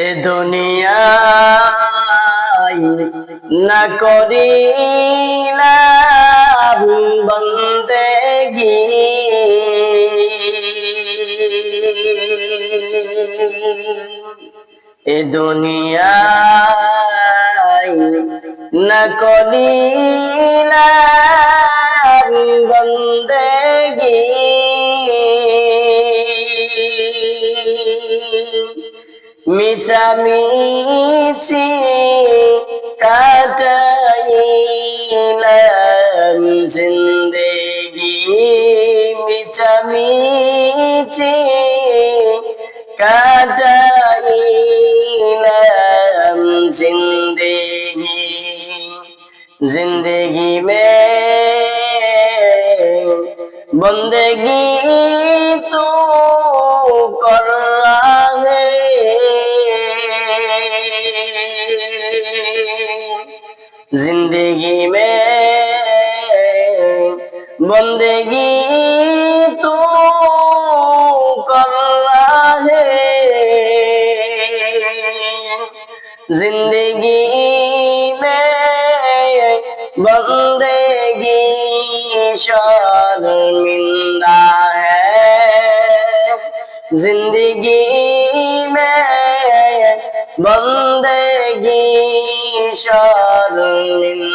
এ দুনিয়ায় না করিলাম বন্দেগি এ দুনিয়ায় না করিলাম বন্দেগি মিশামিছি কাটাইলাম জিন্দেগি। মিশামিছি কাটাইলাম জিন্দেগি। জিন্দেগি মে বন্দেগী जिंदगी में बंदगी तू कर रहा है जिंदगी में बंदेगी शर्मिंदा है जिंदगी में বন্দেগী শর্মিন্দা